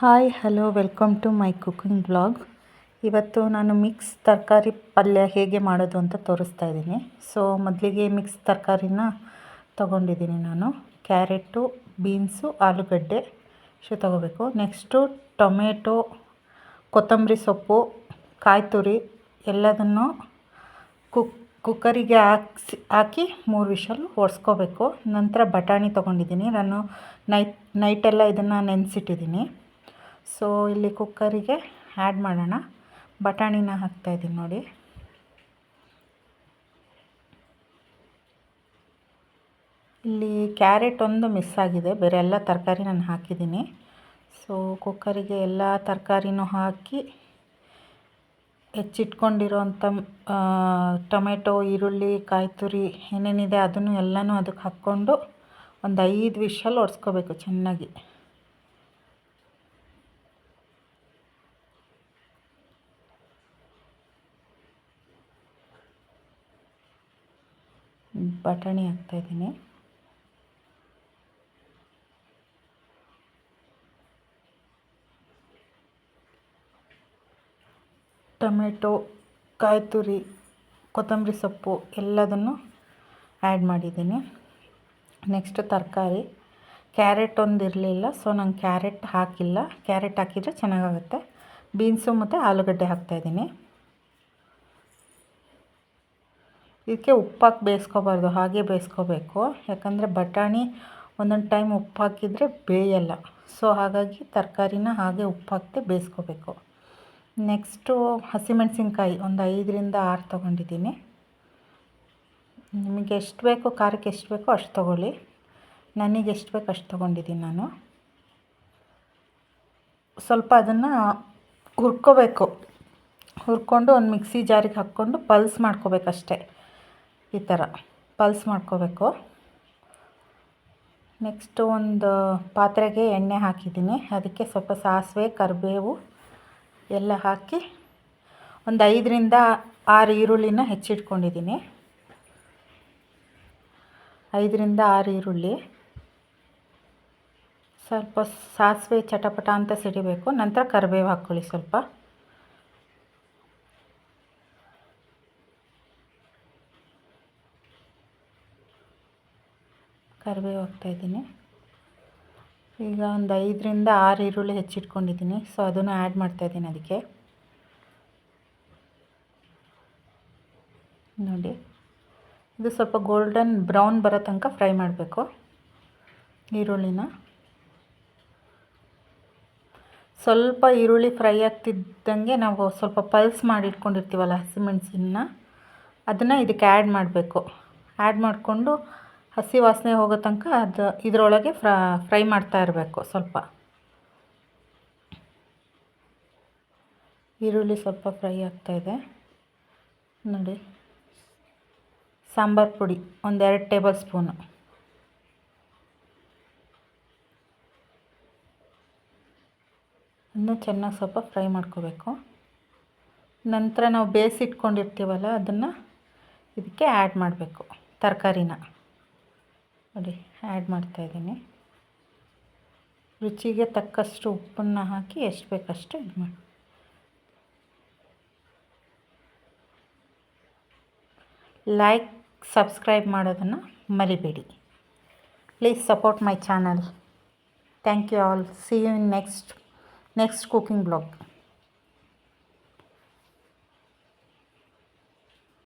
Hi hello welcome to my cooking blog ಇವತ್ತು ನಾನು mix ತರಕಾರಿ ಪಲ್ಯ ಹೇಗೆ ಮಾಡೋದು ಅಂತ ತೋರಿಸ್ತಾ ಇದ್ದೀನಿ. ಸೊ ಮೊದಲಿಗೆ ಮಿಕ್ಸ್ ತರಕಾರಿನ ತೊಗೊಂಡಿದ್ದೀನಿ ನಾನು. ಕ್ಯಾರೆಟು ಬೀನ್ಸು ಆಲೂಗಡ್ಡೆ ಇಷ್ಟು ತೊಗೋಬೇಕು. ನೆಕ್ಸ್ಟು ಟೊಮೆಟೊ ಕೊತ್ತಂಬರಿ ಸೊಪ್ಪು ಕಾಯಿ ತುರಿ ಎಲ್ಲದನ್ನು ಕುಕ್ ಕುಕ್ಕರಿಗೆ ಹಾಕ್ಸಿ, ಹಾಕಿ ಮೂರು ವಿಷಲ್ ಒಡ್ಸ್ಕೋಬೇಕು ನಂತರ ಬಟಾಣಿ ತೊಗೊಂಡಿದ್ದೀನಿ. ನಾನು ನೈಟ್ ನೈಟೆಲ್ಲ ಇದನ್ನು ನೆನೆಸಿಟ್ಟಿದ್ದೀನಿ. ಸೊ ಇಲ್ಲಿ ಕುಕ್ಕರಿಗೆ ಆ್ಯಡ್ ಮಾಡೋಣ. ಬಟಾಣಿನ ಹಾಕ್ತಾಯಿದ್ದೀನಿ ನೋಡಿ. ಇಲ್ಲಿ ಕ್ಯಾರೆಟ್ ಒಂದು ಮಿಸ್ ಆಗಿದೆ. ಬೇರೆ ಎಲ್ಲ ತರಕಾರಿ ನಾನು ಹಾಕಿದ್ದೀನಿ. ಸೊ ಕುಕ್ಕರಿಗೆ ಎಲ್ಲ ತರಕಾರಿನೂ ಹಾಕಿ ಹೆಚ್ಚಿಟ್ಕೊಂಡಿರೋಂಥ ಟೊಮೆಟೊ, ಈರುಳ್ಳಿ ಕಾಯಿ ತುರಿ ಏನೇನಿದೆ ಅದನ್ನು ಎಲ್ಲನೂ ಅದಕ್ಕೆ ಹಾಕ್ಕೊಂಡು ಒಂದು ಐದು ವಿಷಲ್ಲಿ ಒಡ್ಸ್ಕೋಬೇಕು ಚೆನ್ನಾಗಿ. ಬಟಾಣಿ ಹಾಕ್ತಾಯಿದ್ದೀನಿ ಟೊಮೆಟೊ ಕಾಯಿ ತುರಿ ಕೊತ್ತಂಬರಿ ಸೊಪ್ಪು ಎಲ್ಲದನ್ನು ಆ್ಯಡ್ ಮಾಡಿದ್ದೀನಿ. ನೆಕ್ಸ್ಟ್ ತರಕಾರಿ. ಕ್ಯಾರೆಟ್ ಒಂದು ಇರಲಿಲ್ಲ, ಸೊ ನಂಗೆ ಕ್ಯಾರೆಟ್ ಹಾಕಿಲ್ಲ. ಕ್ಯಾರೆಟ್ ಹಾಕಿದರೆ ಚೆನ್ನಾಗಾಗುತ್ತೆ. ಬೀನ್ಸು ಮತ್ತು ಆಲೂಗಡ್ಡೆ ಹಾಕ್ತಾಯಿದ್ದೀನಿ ಇದಕ್ಕೆ ಉಪ್ಪಾಕಿ ಬೇಯಿಸ್ಕೋಬಾರ್ದು, ಹಾಗೆ ಬೇಯಿಸ್ಕೋಬೇಕು. ಯಾಕಂದರೆ ಬಟಾಣಿ ಒಂದೊಂದು ಟೈಮ್ ಉಪ್ಪು ಹಾಕಿದರೆ ಬೇಯಲ್ಲ. ಸೊ ಹಾಗಾಗಿ ತರಕಾರಿನ ಹಾಗೆ ಉಪ್ಪು ಹಾಕದೆ ಬೇಯಿಸ್ಕೋಬೇಕು. ನೆಕ್ಸ್ಟು ಹಸಿಮೆಣಸಿನ್ಕಾಯಿ, ಒಂದು ಐದರಿಂದ ಆರು ತೊಗೊಂಡಿದ್ದೀನಿ. ನಿಮಗೆ ಎಷ್ಟು ಬೇಕೋ, ಖಾರಕ್ಕೆ ಎಷ್ಟು ಬೇಕೋ ಅಷ್ಟು ತೊಗೊಳ್ಳಿ. ನನಗೆ ಎಷ್ಟು ಬೇಕು ಅಷ್ಟು ತೊಗೊಂಡಿದ್ದೀನಿ ನಾನು. ಸ್ವಲ್ಪ ಅದನ್ನು ಹುರ್ಕೋಬೇಕು. ಹುರ್ಕೊಂಡು ಒಂದು ಮಿಕ್ಸಿ ಜಾರಿಗೆ ಹಾಕ್ಕೊಂಡು, ಪಲ್ಸ್ ಮಾಡ್ಕೋಬೇಕಷ್ಟೆ. ಈ ಥರ ಪಲ್ಸ್ ಮಾಡ್ಕೋಬೇಕು. ನೆಕ್ಸ್ಟು ಒಂದು ಪಾತ್ರೆಗೆ ಎಣ್ಣೆ ಹಾಕಿದ್ದೀನಿ. ಅದಕ್ಕೆ ಸ್ವಲ್ಪ ಸಾಸಿವೆ, ಕರಿಬೇವು ಎಲ್ಲ ಹಾಕಿ ಒಂದು ಐದರಿಂದ ಆರು ಈರುಳ್ಳಿನ ಹೆಚ್ಚಿಟ್ಕೊಂಡಿದ್ದೀನಿ. ಐದರಿಂದ ಆರು ಈರುಳ್ಳಿ. ಸ್ವಲ್ಪ ಸಾಸಿವೆ ಚಟಪಟ ಅಂತ ಸಿಡಿಬೇಕು. ನಂತರ ಕರಿಬೇವು ಹಾಕ್ಕೊಳ್ಳಿ ಸ್ವಲ್ಪ. ಕರಿಬೇವು ಹಾಕ್ತಾಯಿದ್ದೀನಿ ಈಗ ಒಂದು ಐದರಿಂದ ಆರು ಈರುಳ್ಳಿ ಹೆಚ್ಚಿಟ್ಕೊಂಡಿದ್ದೀನಿ. ಸೊ ಅದನ್ನು ಆ್ಯಡ್ ಮಾಡ್ತಾಯಿದ್ದೀನಿ ಅದಕ್ಕೆ. ನೋಡಿ. ಇದು ಸ್ವಲ್ಪ ಗೋಲ್ಡನ್ ಬ್ರೌನ್ ಬರೋ ತನಕ ಫ್ರೈ ಮಾಡಬೇಕು ಈರುಳ್ಳಿನ. ಸ್ವಲ್ಪ ಈರುಳ್ಳಿ ಫ್ರೈ ಆಗ್ತಿದ್ದಂಗೆ ನಾವು ಸ್ವಲ್ಪ ಪಲ್ಸ್ ಮಾಡಿ ಇಟ್ಕೊಂಡಿರ್ತೀವಲ್ಲ ಹಸಿಮೆಣಸಿನ ಅದನ್ನು ಇದಕ್ಕೆ ಆ್ಯಡ್ ಮಾಡಬೇಕು. ಆ್ಯಡ್ ಮಾಡಿಕೊಂಡು ಹಸಿ ವಾಸನೆ ಹೋಗೋ ತನಕ ಅದು ಇದರೊಳಗೆ ಫ್ರೈ ಮಾಡ್ತಾ ಇರಬೇಕು ಸ್ವಲ್ಪ. ಈರುಳ್ಳಿ ಸ್ವಲ್ಪ ಫ್ರೈ ಆಗ್ತಾಯಿದೆ ನೋಡಿ. ಸಾಂಬಾರು ಪುಡಿ, ಒಂದೆರಡು ಟೇಬಲ್ ಸ್ಪೂನು. ಇನ್ನೂ ಚೆನ್ನಾಗಿ ಸ್ವಲ್ಪ ಫ್ರೈ ಮಾಡ್ಕೋಬೇಕು. ನಂತರ ನಾವು ಬೇಯಿಸಿಟ್ಕೊಂಡಿರ್ತೀವಲ್ಲ, ಅದನ್ನು ಇದಕ್ಕೆ ಆ್ಯಡ್ ಮಾಡಬೇಕು, ತರಕಾರಿನ. ನೋಡಿ ಆ್ಯಡ್ ಮಾಡ್ತಾಯಿದ್ದೀನಿ ರುಚಿಗೆ ತಕ್ಕಷ್ಟು ಉಪ್ಪನ್ನು ಹಾಕಿ ಎಷ್ಟು ಬೇಕಷ್ಟು ಇದು ಮಾಡಿ. ಲೈಕ್ ಸಬ್ಸ್ಕ್ರೈಬ್ ಮಾಡೋದನ್ನು ಮರಿಬೇಡಿ. Please support my channel thank you all see you in next next cooking blog